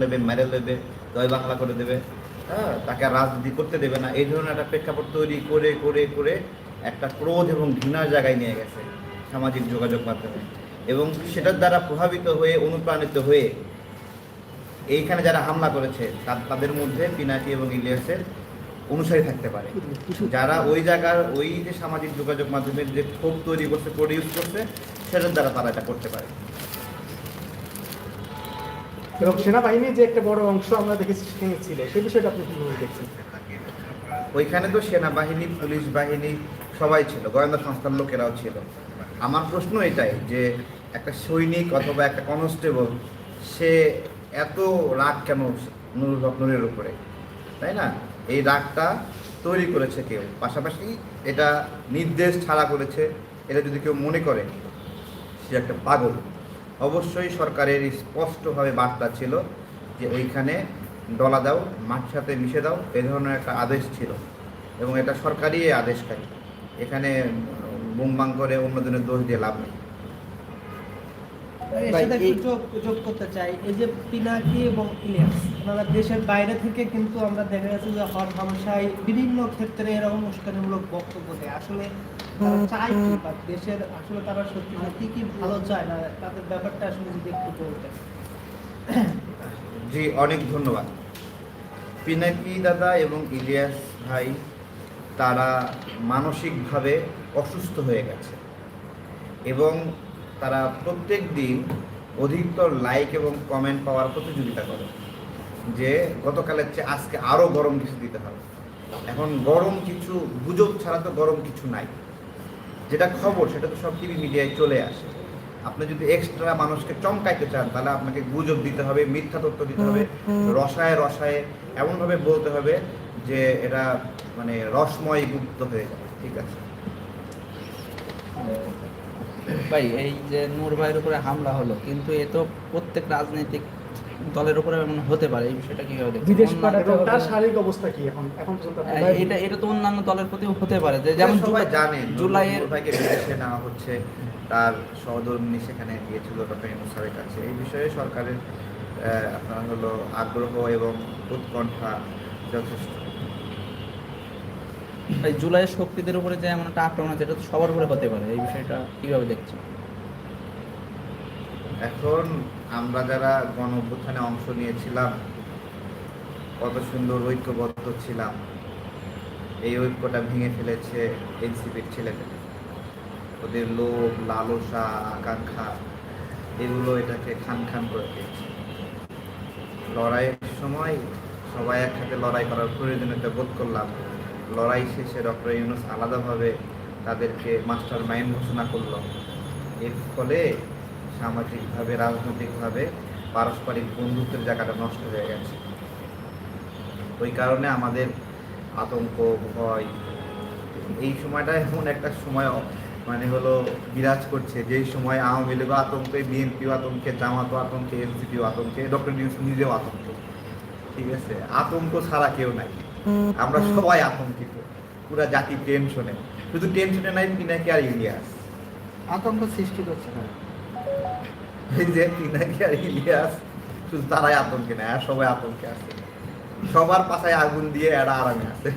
দেবে মেরে বাংলা করে দেবে। হ্যাঁ তাকে রাজনীতি করতে দেবে না। এই ধরনের একটা প্রেক্ষাপট তৈরি করে করে করে একটা ক্রোধ এবং ঘৃণার জায়গায় নিয়ে গেছে সামাজিক যোগাযোগ মাধ্যমে। এবং সেটার দ্বারা প্রভাবিত হয়ে, অনুপ্রাণিত হয়ে এইখানে যারা হামলা করেছে তাদের মধ্যে পিনাকি এবং ইলিয়াসের অনুসারী থাকতে পারে। যারা ওই জায়গার, ওই যে সামাজিক যোগাযোগ মাধ্যমের যে ক্ষোভ তৈরি করছে প্রডিউস করছে, সেটার দ্বারা তারা এটা করতে পারে। এবং সেনাবাহিনীর যে একটা বড় অংশ আমরা দেখেছি, সেখানে ছিল। সেই বিষয়টা আপনি কীভাবে দেখছেন? ওইখানে তো সেনাবাহিনী, পুলিশ বাহিনী সবাই ছিল, গোয়েন্দা সংস্থার লোকেরাও ছিল। আমার প্রশ্ন এটাই যে একটা সৈনিক অথবা একটা কনস্টেবল, সে এত রাগ কেন নুরুল হক নুরের উপরে? তাই না? এই রাগটা তৈরি করেছে কেউ। পাশাপাশি এটা নির্দেশ ছাড়া করেছে, এটা যদি কেউ মনে করে, সে একটা পাগল। অবশ্যই সরকারের স্পষ্টভাবে বার্তা ছিল যে ওইখানে ডলা দাও মাটির সাথে মিশে দাও এ ধরনের একটা আদেশ ছিল। এবং এটা সরকারি আদেশকারী এখানে বুমবাং করে অন্যজনের দোষ দিয়ে লাভ নেই। এর ভাই, সাথে এই- একটু যোগ যোগ করতে চাই। এই যে পিনাকি এবং ইলিয়াস ওনারা দেশের বাইরে থেকে কিন্তু আমরা দেখা গেছে যে হর হামেশাই বিভিন্ন ক্ষেত্রে এরকম উস্কানিমূলক বক্তব্য দেয়। আসলে তারা চায় কি বা দেশের আসলে তারা সত্যি কি কি ভালো চায় না তাদের ব্যাপারটা আসলে যদি একটু বলতেন। জি অনেক ধন্যবাদ। পিনাকি দাদা এবং ইলিয়াস ভাই তারা মানসিকভাবে অসুস্থ হয়ে গেছে এবং তারা প্রত্যেক দিন অধিকতর লাইক এবং কমেন্ট পাওয়ার প্রতিযোগিতা করে যে গতকালের চেয়ে আজকে আরও গরম কিছু দিতে হবে। এখন গরম কিছু গুজব ছাড়া তো গরম কিছু নাই। যেটা খবর সেটা তো সব টিভি মিডিয়ায় চলে আসে। আপনি যদি এক্সট্রা মানুষকে চমকাইতে চান তাহলে আপনাকে গুজব দিতে হবে মিথ্যা তথ্য দিতে হবে রসায় রসায় এমনভাবে বলতে হবে যে এটা মানে রসময় গুপ্ত হয়ে যাবে ঠিক আছে? ভাই এই যে নূর ভাইয়ের উপরে হামলা হলো কিন্তু এ তো প্রত্যেক রাজনৈতিক দলের উপরে এমন হতে পারে এই বিষয়টা কীভাবে দেখছেন? বিদেশ পাঠাতে হবে। তার শারীরিক অবস্থা কি এখন? এখন পর্যন্ত হ্যাঁ, এটা এটা তো অন্যান্য দলের প্রতিও হতে পারে। যে যেমন সবাই জানেন জুলাইয়ের ভাইকে বিদেশে নেওয়া হচ্ছে। তার সহধর্মিনী সেখানে গিয়েছিল ডক্টর ইউনুস কাছে। এই বিষয়ে সরকারের আপনার হলো আগ্রহ এবং উৎকণ্ঠা যথেষ্ট। এই জুলাইয়ের শক্তিদের উপরে যে এমন একটা আক্রমণ আছে এটা তো সবার উপরে হতে পারে। এই বিষয়টা কীভাবে দেখছেন? এখন আমরা যারা গণ অভ্যুত্থানে অংশ নিয়েছিলাম, কত সুন্দর ঐক্যবদ্ধ ছিলাম, এই ঐক্যটা ভেঙে ফেলেছে এনসিপির ছেলেদের। ওদের লোভ, লালসা, আকাঙ্ক্ষা, এগুলো এটাকে খান খান করে দিয়েছে। লড়াইয়ের সময় সবাই একসাথে লড়াই করার প্রয়োজনীয়তা বোধ করলাম। লড়াই শেষে ডক্টর ইউনুস আলাদাভাবে তাদেরকে মাস্টার মাইন্ড ঘোষণা করল। এর ফলে সামাজিকভাবে রাজনৈতিকভাবে পারস্পরিক বন্ধুত্বের জায়গাটা নষ্ট হয়ে গেছে। ওই কারণে আমাদের আতঙ্ক ভয় এই সময়টা এমন একটা সময় মানে হলো বিরাজ করছে যেই সময় আওয়ামী লীগও আতঙ্কে বিএনপিও আতঙ্কে জামাতও আতঙ্কে এনসিপিও আতঙ্কে ডক্টর নিউজ নিজেও আতঙ্কে। ঠিক আছে? আতঙ্ক ছাড়া কেউ নাই। আমরা সবাই আতঙ্কিত। পুরা জাতি টেনশনে শুধু টেনশনে নাই পিনাকি আর ইলিয়াস। আতঙ্ক সৃষ্টি করছে না এই যে পিনাকি আর ইলিয়াস শুধু তারাই আতঙ্কে নেয় আর সবাই আতঙ্কে আছে। সবার পাশায় আগুন দিয়ে এরা আরামে আছে।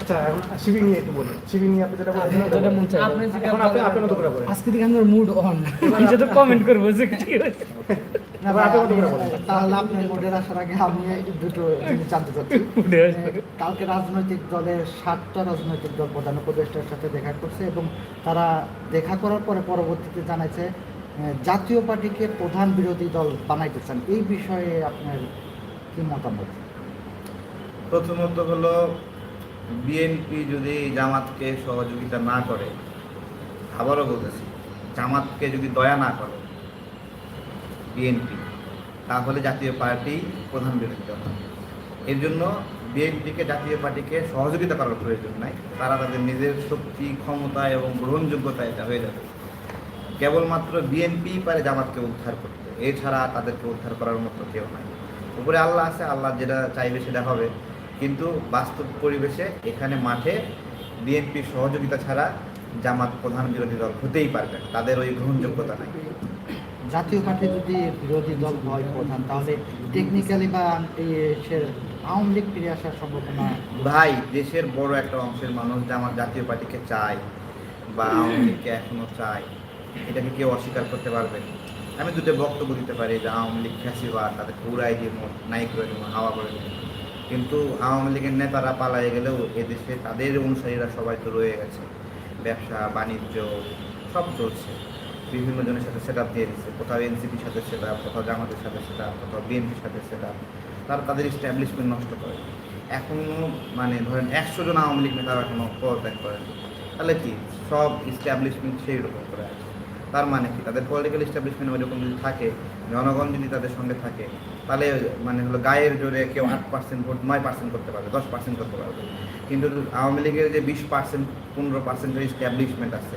আচ্ছা এখন শিবির নিয়ে একটু বলুন। শিবির নিয়ে আপনি যেটা বলছেন ওটা যেটা চায়। আপনি এখন আপনি আপনি মতো করে বলেন? আজকে থেকে আমার মুড অন যেটা কমেন্ট করব যে ঠিক আছে এবার আপনি মতো করে বলেন? তাহলে আপনার মোডের আসার আগে আমি দুটো জানতে চাচ্ছি। কালকে রাজনৈতিক দলের সাতটা রাজনৈতিক দল প্রধান উপদেষ্টার সাথে দেখা করছে এবং তারা দেখা করার পরে পরবর্তীতে জানাইছে জাতীয় পার্টিকে প্রধান বিরোধী দল বানাইতে চান এই বিষয়ে আপনার কি মতামত? প্রথমত হলো, বিএনপি যদি জামাতকে সহযোগিতা না করে, আবারও বলতেছি, জামাতকে যদি দয়া না করে বিএনপি, তাহলে জাতীয় পার্টি প্রধান বিরোধী দল। এর জন্য বিএনপিকে, জাতীয় পার্টিকে সহযোগিতা করার প্রয়োজন নাই। তারা তাদের নিজের শক্তি, ক্ষমতা এবং গ্রহণযোগ্যতা এটা হয়ে যাবে। কেবলমাত্র বিএনপি পারে জামাতকে উদ্ধার করতে। এছাড়া তাদেরকে উদ্ধার করার মতো কেউ নাই। উপরে আল্লাহ আছে আল্লাহ যেটা চাইবে সেটা হবে। কিন্তু বাস্তব পরিবেশে এখানে মাঠে বিএনপির সহযোগিতা ছাড়া জামাত প্রধান বিরোধী দল হতেই পারবে তাদের ওই গ্রহণযোগ্যতা নাই। জাতীয় পার্টি যদি বিরোধী দল হয় প্রধান তাহলে টেকনিক্যালি বা আওয়ামী লীগ ফিরে আসার সম্ভাবনা ভাই দেশের বড় একটা অংশের মানুষ যে আমার জাতীয় পার্টিকে চায় বা আওয়ামী লীগকে এখনও চায়। এটাকে কেউ অস্বীকার করতে পারবে না। আমি দুটো বক্তব্য দিতে পারি যে আওয়ামী লীগ ফ্যাসিবাদ, তাদের পুরাই দিব নাই করে দিব হাওয়া করে দিব কিন্তু আওয়ামী লীগের নেতারা পালায়ে গেলেও এদেশে তাদের অনুসারীরা সবাই তো রয়ে গেছে। ব্যবসা, বাণিজ্য, সব চলছে। বিভিন্ন জনের সাথে সেট দিয়ে দিচ্ছে কোথাও এনসিপির সাথে সেট কোথাও জামাতের সাথে সেট কোথাও বিএনপির সাথে সেট তারা তাদের স্ট্যাবলিশমেন্ট নষ্ট করে। এখনও মানে ধরেন একশো জন আওয়ামী লীগ নেতারা এখনও পদত্যাগ করেন। তাহলে কি? সব স্ট্যাবলিশমেন্ট সেই রকম করে আছে। তার মানে কি? তাদের পলিটিক্যাল স্ট্যাবলিশমেন্ট ওইরকম যদি থাকে, জনগণ যদি তাদের সঙ্গে থাকে, তাহলে মানে হলো গায়ের জোরে কেউ আট পার্সেন্ট ভোট, নয় পার্সেন্ট করতে পারবে, দশ পার্সেন্ট করতে পারবে। কিন্তু আওয়ামী লীগের যে বিশ পার্সেন্ট পনেরো পার্সেন্টের স্ট্যাবলিশমেন্ট আছে,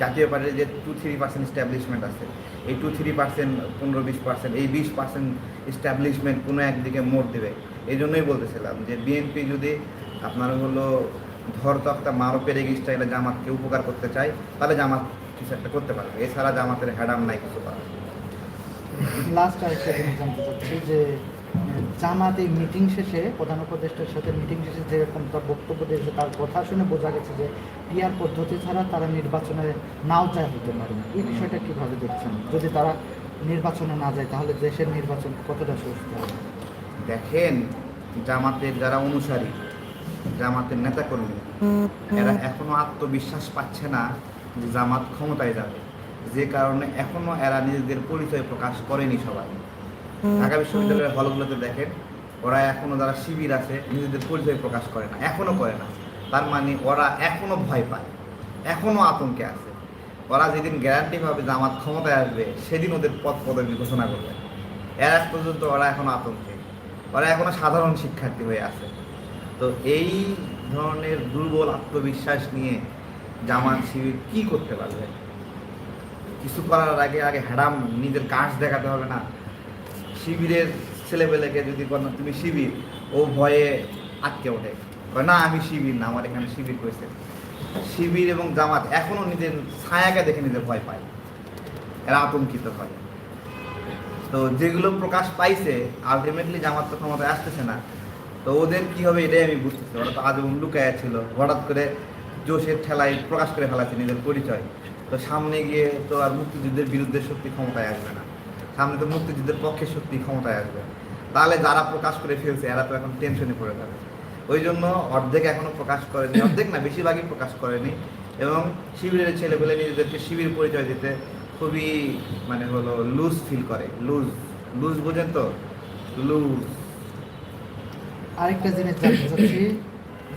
জাতীয় পার্টির যে টু থ্রি পার্সেন্ট স্ট্যাবলিশমেন্ট আছে, এই টু থ্রি পার্সেন্ট পনেরো বিশ পার্সেন্ট এই বিশ পার্সেন্ট স্ট্যাবলিশমেন্ট কোনো একদিকে মোড় দেবে? এই জন্যই বলতেছিলাম যে বিএনপি যদি আপনার হলো ধর তক্তা মারো পেরে স্টাইলে জামাতকে উপকার করতে চায়, তাহলে জামাত কিছু একটা করতে পারবে। এছাড়া জামাতের হ্যাডাম নাই কিছু করার। লাস্ট আরেকটা জিনিস জানতে চাচ্ছি যে জামাত মিটিং শেষে প্রধান উপদেষ্টার সাথে মিটিং শেষে যেরকম তার বক্তব্য দিয়েছে তার কথা শুনে বোঝা গেছে যে পিয়ার পদ্ধতি ছাড়া তারা নির্বাচনে নাও যায় হতে পারে এই বিষয়টা কীভাবে দেখছেন? যদি তারা নির্বাচনে না যায় তাহলে দেশের নির্বাচন কতটা সুস্থ হবে? দেখেন জামাতের যারা অনুসারী জামাতের নেতাকর্মী এরা এখনও আত্মবিশ্বাস পাচ্ছে না জামাত ক্ষমতায় যাবে। যে কারণে এখনও এরা নিজেদের পরিচয় প্রকাশ করেনি সবাই। ঢাকা বিশ্ববিদ্যালয়ের হলগুলোতে দেখেন, ওরা এখনও যারা শিবির আছে, নিজেদের পরিচয় প্রকাশ করে না, এখনও করে না। তার মানে ওরা এখনও ভয় পায়, এখনও আতঙ্কে আছে। ওরা যেদিন গ্যারান্টি পাবে জামাত ক্ষমতায় আসবে, সেদিন ওদের পথ পদবি ঘোষণা করবে। এর আগ পর্যন্ত ওরা এখনও আতঙ্কে। ওরা এখনও সাধারণ শিক্ষার্থী হয়ে আছে। তো এই ধরনের দুর্বল আত্মবিশ্বাস নিয়ে জামাত শিবির কি করতে পারবে? কিছু করার আগে আগে হ্যাডাম নিজের কাজ দেখাতে হবে না। শিবিরের ছেলেপেলেকে যদি কোনো তুমি শিবির? ও ভয়ে আটকে ওঠে। না, আমি শিবির না, আমার এখানে শিবির করেছে শিবির এবং জামাত এখনও নিজের ছায়াকে দেখে নিজের ভয় পায়। এরা আতঙ্কিত হয়। তো যেগুলো প্রকাশ পাইছে আলটিমেটলি জামাত তো ক্ষমতায় আসতেছে না। তো ওদের কি হবে, এটাই আমি বুঝতেছি। ওরা তো আজীবন লুকায় ছিল। হঠাৎ করে জোশের ঠেলায় প্রকাশ করে ফেলাচ্ছে নিজের পরিচয়। তো সামনে গিয়ে তো আর মুক্তিযুদ্ধের বিরুদ্ধে শক্তি ক্ষমতায় আসবে না। সামনে তো মুক্তিযুদ্ধের পক্ষে শক্তি ক্ষমতায় আসবে। তাহলে যারা প্রকাশ করে ফেলছে, এরা তো এখন টেনশনে পড়ে যাবে ওই জন্য অর্ধেক এখনও প্রকাশ করেনি। অর্ধেক না, বেশিরভাগই প্রকাশ করেনি। এবং শিবিরের ছেলেপেলে নিজেদেরকে শিবির পরিচয় দিতে খুবই মানে হলো লুজ ফিল করে। লুজ লুজ বোঝেন তো? লুজ আরেকটা জিনিস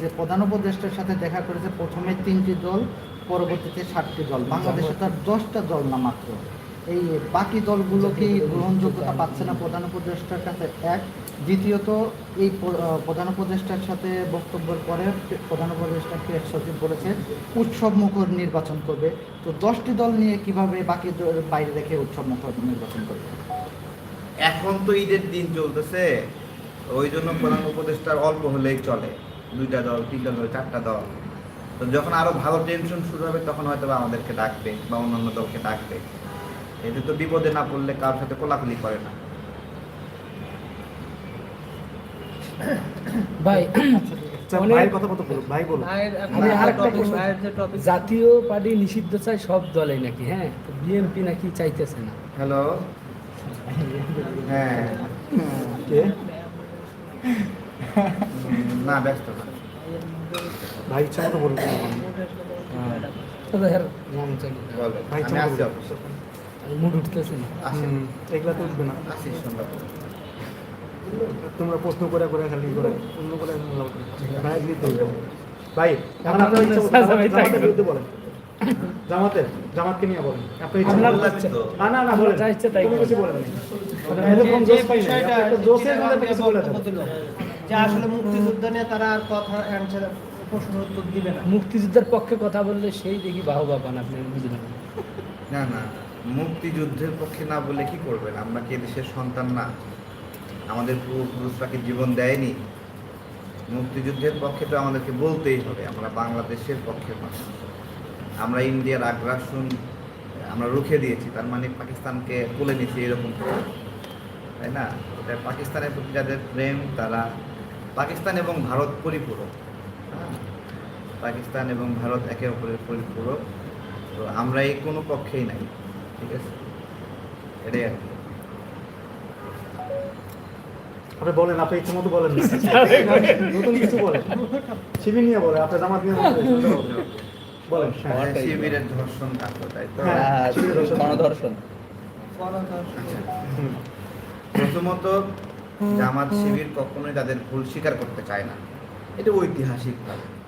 যে প্রধান উপদেষ্টার সাথে দেখা করেছে, প্রথমে তিনটি দল, পরবর্তীতে সাতটি দল। বাংলাদেশে তার দশটা দল না মাত্র। এই বাকি দলগুলো কি গ্রহণযোগ্যতা পাচ্ছে না প্রধান উপদেষ্টার কাছে এক। দ্বিতীয়ত, এই প্রধান উপদেষ্টার সাথে বক্তব্যের পরে প্রধান উপদেষ্টা প্রেস সচিব বলেছে, উৎসব মুখর নির্বাচন করবে। তো দশটি দল নিয়ে কীভাবে বাকি বাইরে রেখে উৎসব মুখর নির্বাচন করবে? এখন তো ঈদের দিন চলতেছে, ওই জন্য প্রধান উপদেষ্টার অল্প হলেই চলে। দুইটা দল তিনটা দল চারটা দল। তো যখন আরও ভালো টেনশন শুরু হবে তখন হয়তো বা আমাদেরকে ডাকবে বা অন্যান্য দলকে ডাকবে। এতে তো বিপদে না পড়লে কারোর সাথে কোলাকুলি করে না। ভাই আচ্ছা, জাতীয় পার্টি নিষিদ্ধ চাই সব দলে নাকি হ্যাঁ? বিএনপি নাকি চাইতেছে না। হ্যালো হ্যাঁ। না ব্যস্ত না। ভাই ইচ্ছা মতো বলুন। হ্যাঁ। মন চাই না। বলো ভাই আমি আসছি মুড উঠতেছে না। এগুলা তো উঠবে না। আসি তোমরা প্রশ্ন করে করে খালি করে অন্য করে ভাই দিতে হবে ভাই এখন আপনার ইচ্ছা মতো বলেন। জামাতের জামাতকে নিয়ে বলেন। ইচ্ছা। না না না বলেন। যা ইচ্ছা তাই কিছু বলেন। না এরকম যে পাই না বিষয়টা একটা জোশের যেটা মধ্যে কিছু বলে যে আসলে মুক্তিযুদ্ধ নিয়ে তারা আর কথা অ্যান্সার প্রশ্ন উত্তর দিবে না। মুক্তিযুদ্ধের পক্ষে কথা বললে সেই দেখি বাহবা পান আপনি বুঝলেন? না না মুক্তিযুদ্ধের পক্ষে না বলে কি করবেন? আমরা কি দেশের সন্তান না? আমাদের পূর্বপুরুষরা কি জীবন দেয়নি? মুক্তিযুদ্ধের পক্ষে তো আমাদেরকে বলতেই হবে আমরা বাংলাদেশের পক্ষে মানুষ আমরা ইন্ডিয়ার আগ্রাসন আমরা রুখে দিয়েছি তার মানে পাকিস্তানকে তুলে নিয়েছি এরকম। তাই না? পাকিস্তানের প্রতি যাদের প্রেম তারা পাকিস্তান এবং ভারত পরিপূরক। হ্যাঁ? পাকিস্তান এবং ভারত একে অপরের পরিপূরক। তো আমরা এই কোনো পক্ষেই নাই ঠিক আছে? এটাই আর আপনি বলেন আপনি ইচ্ছে মতো বলেন নতুন কিছু বলেন। শিবির নিয়ে বলেন আপনার জামাত নিয়ে বলেন। বলেন হ্যাঁ। হ্যাঁ, শিবিরের ধর্ষণ তাই তো? হ্যাঁ। হ্যাঁ, গণধর্ষণ। প্রথমত জামাত শিবির কখনোই তাদের ভুল স্বীকার করতে চায় না। এটা ঐতিহাসিকভাবে।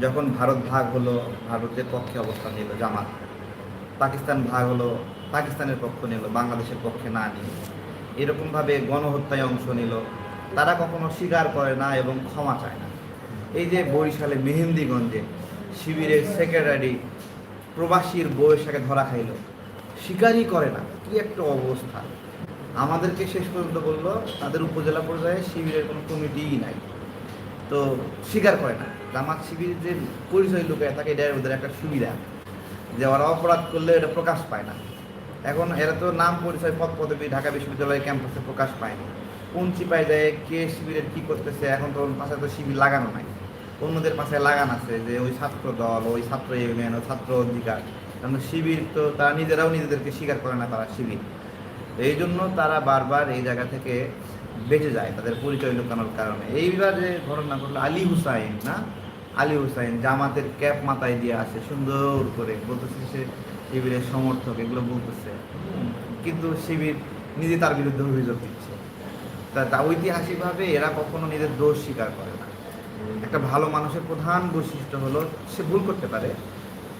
যখন ভারত ভাগ হলো ভারতের পক্ষে অবস্থান নিল জামাত। পাকিস্তান ভাগ হলো পাকিস্তানের পক্ষ নিল বাংলাদেশের পক্ষে না নিয়ে। এরকমভাবে গণহত্যায় অংশ নিল। তারা কখনো স্বীকার করে না এবং ক্ষমা চায় না। এই যে বরিশালে মেহেন্দিগঞ্জে শিবিরের সেক্রেটারি প্রবাসীর বউয়ের সাথে ধরা খাইলো স্বীকারই করে না। কি একটা অবস্থা। আমাদেরকে শেষ পর্যন্ত বলল, তাদের উপজেলা পর্যায়ে শিবিরের কোনো কমিটিই নাই। তো স্বীকার করে না। জামাত শিবির যে পরিচয় লুকায় থাকে এটা ওদের একটা সুবিধা। যে ওরা অপরাধ করলে এটা প্রকাশ পায় না। এখন এরা তো নাম, পরিচয়, পদ, পদবি ঢাকা বিশ্ববিদ্যালয়ের ক্যাম্পাসে প্রকাশ পায়নি। কোন চিপায় যায়, কে শিবিরের কী করতেছে, এখন তো পাশে তো শিবির লাগানো নাই। অন্যদের পাশে লাগান আছে যে ওই ছাত্র দল, ওই ছাত্র ইউনিয়ন ওই ছাত্র অধিকার। কারণ শিবির তো তারা নিজেরাও নিজেদেরকে স্বীকার করে না তারা শিবির। এই জন্য তারা বারবার এই জায়গা থেকে বেঁচে যায়, তাদের পরিচয় লুকানোর কারণে। এইবার যে ঘটনা ঘটলো আলী হুসাইন, না? আলী হুসাইন জামাতের ক্যাপ মাথায় দিয়ে আসে, সুন্দর করে। বলতেছে সে শিবিরের সমর্থক, এগুলো বলতেছে। কিন্তু শিবির নিজে তার বিরুদ্ধে অভিযোগ দিচ্ছে। তা তা ঐতিহাসিকভাবে এরা কখনো নিজের দোষ স্বীকার করে না। একটা ভালো মানুষের প্রধান বৈশিষ্ট্য হলো, সে ভুল করতে পারে,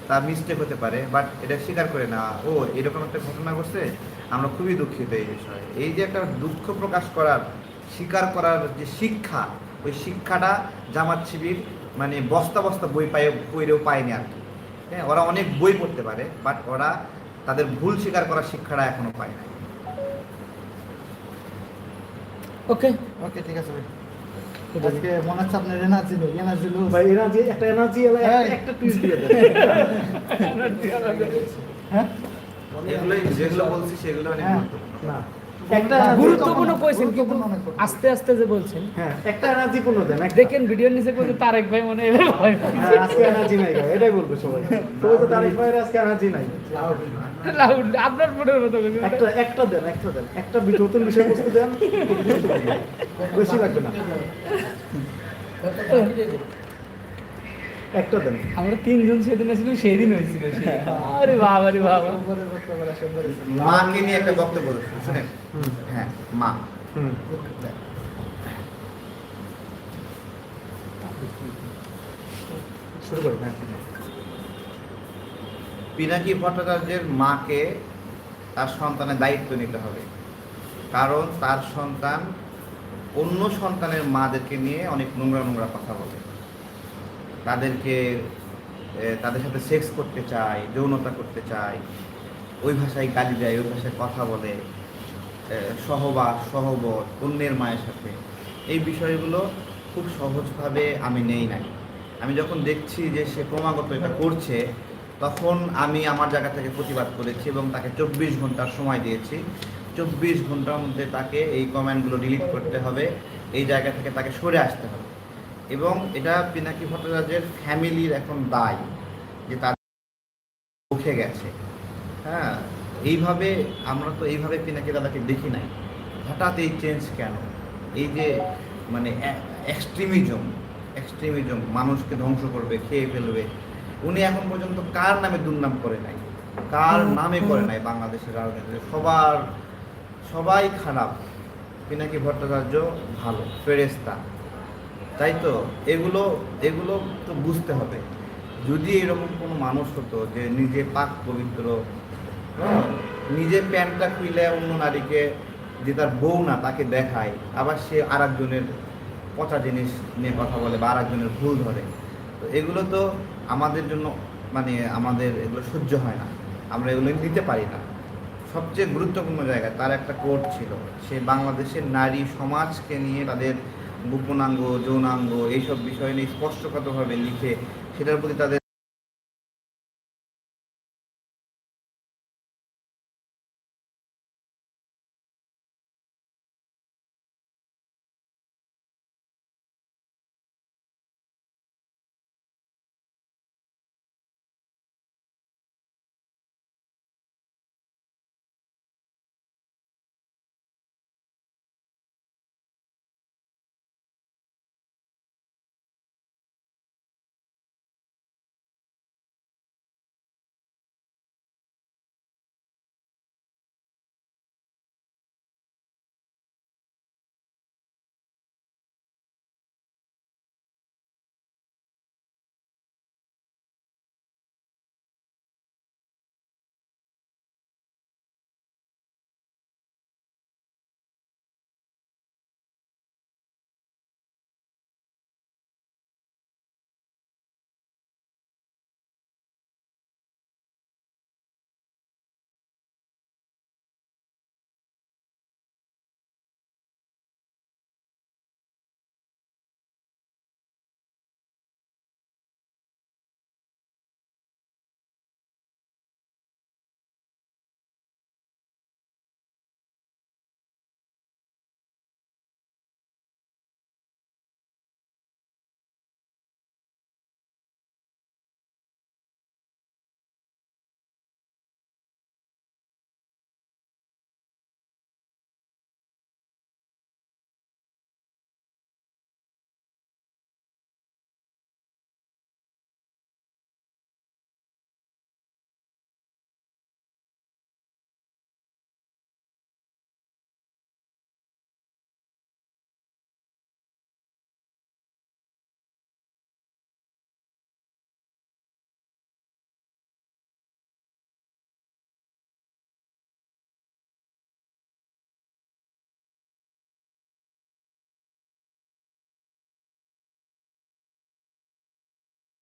তার মিস্টেক হতে পারে বাট এটা স্বীকার করে না, ও, এরকম একটা ঘটনা ঘটছে আমরা খুবই দুঃখিত এই বিষয়ে। এই যে একটা দুঃখ প্রকাশ করার স্বীকার করার যে শিক্ষা ওই শিক্ষাটা জামাত শিবির মানে বস্তা বস্তা বই পায়ে বইরেও পায়নি আর কি। হ্যাঁ ওরা অনেক বই পড়তে পারে বাট ওরা তাদের ভুল স্বীকার করার শিক্ষাটা এখনও পায় না ওকে। ওকে ঠিক আছে ভাই। আজকে মনে হচ্ছে আপনার এনার্জি নেই এনার্জি ভাই এনার্জি একটা এনার্জি হ্যাঁ। একটা টুইস্ট দিয়ে দেন। হ্যাঁ? যেগুলো বলছি সেগুলো অনেক হ্যাঁ। না। একটা গুরুত্বপূর্ণ কইছেন কিন্তু। আস্তে আস্তে যে বলছেন হ্যাঁ একটা এনার্জি পূর্ণ দেন একটা। দেখেন ভিডিওর নিচে কইছে তারেক ভাই মনে হয় ভয় হ্যাঁ, আজকে এনার্জি নাই ভাই, এটাই বলব সবাই। সবাই তো তারিখ ভাইয়ের আজকে এনার্জি নাই। লাউড আপনার ফোনের মতো একটা একটা দেন একটা দেন একটা নতুন বিষয়বস্তু দেন বেশি লাগবে না। একটা দেন। আমরা তিনজন সেদিন ছিলাম সেদিন হয়েছিল আরে বাবা রে বাবা। মাকে নিয়ে একটা বক্তব্য শুনেন। হ্যাঁ মা। হুম। শুরু করি হ্যাঁ। পিনাকি ভট্টাচার্যের মাকে তার সন্তানের দায়িত্ব নিতে হবে। কারণ তার সন্তান অন্য সন্তানের মাদেরকে নিয়ে অনেক নোংরা নোংরা কথা বলে। তাদেরকে তাদের সাথে সেক্স করতে চায়, যৌনতা করতে চায়, ওই ভাষায় গালি দেয়, ওই ভাষায় কথা বলে সহবাস, সহবত, অন্যের মায়ের সাথে। এই বিষয়গুলো খুব সহজভাবে আমি নেই নাই। আমি যখন দেখছি যে সে ক্রমাগত এটা করছে, তখন আমি আমার জায়গা থেকে প্রতিবাদ করেছি এবং তাকে চব্বিশ ঘণ্টার সময় দিয়েছি। চব্বিশ ঘণ্টার মধ্যে তাকে এই কমেন্টগুলো ডিলিট করতে হবে, এই জায়গা থেকে তাকে সরে আসতে হবে। এবং এটা পিনাকি ভট্টাচার্যের ফ্যামিলির এখন দায় যে তার উঠে গেছে। হ্যাঁ এইভাবে আমরা তো এইভাবে পিনাকি দাদাকে দেখি নাই। হঠাৎ এই চেঞ্জ কেন? এই যে মানে এক্সট্রিমিজম এক্সট্রিমিজম মানুষকে ধ্বংস করবে খেয়ে ফেলবে। উনি এখন পর্যন্ত কার নামে দুর্নাম করে নাই? কার নামে করে নাই বাংলাদেশের রাজনীতিতে? সবার সবাই খারাপ। পিনাকি ভট্টাচার্য ভালো ফেরেস্তা তাই তো? এগুলো এগুলো তো বুঝতে হবে। যদি এরকম কোনো মানুষ হতো যে নিজে পাক পবিত্র হ্যাঁ, নিজে প্যান্টটা খুলে অন্য নারীকে যে তার বউ না তাকে দেখায় আবার সে আর একজনের পচা জিনিস নিয়ে কথা বলে বা আর একজনের ভুল ধরে তো এগুলো তো আমাদের জন্য মানে আমাদের এগুলো সহ্য হয় না। আমরা এগুলো নিতে পারি না। সবচেয়ে গুরুত্বপূর্ণ জায়গা তার একটা কোর্ট ছিল। সে বাংলাদেশের নারী সমাজকে নিয়ে তাদের গোপনাঙ্গ যৌনাঙ্গ এইসব বিষয় নিয়ে স্পষ্টগতভাবে লিখে সেটার প্রতি তাদের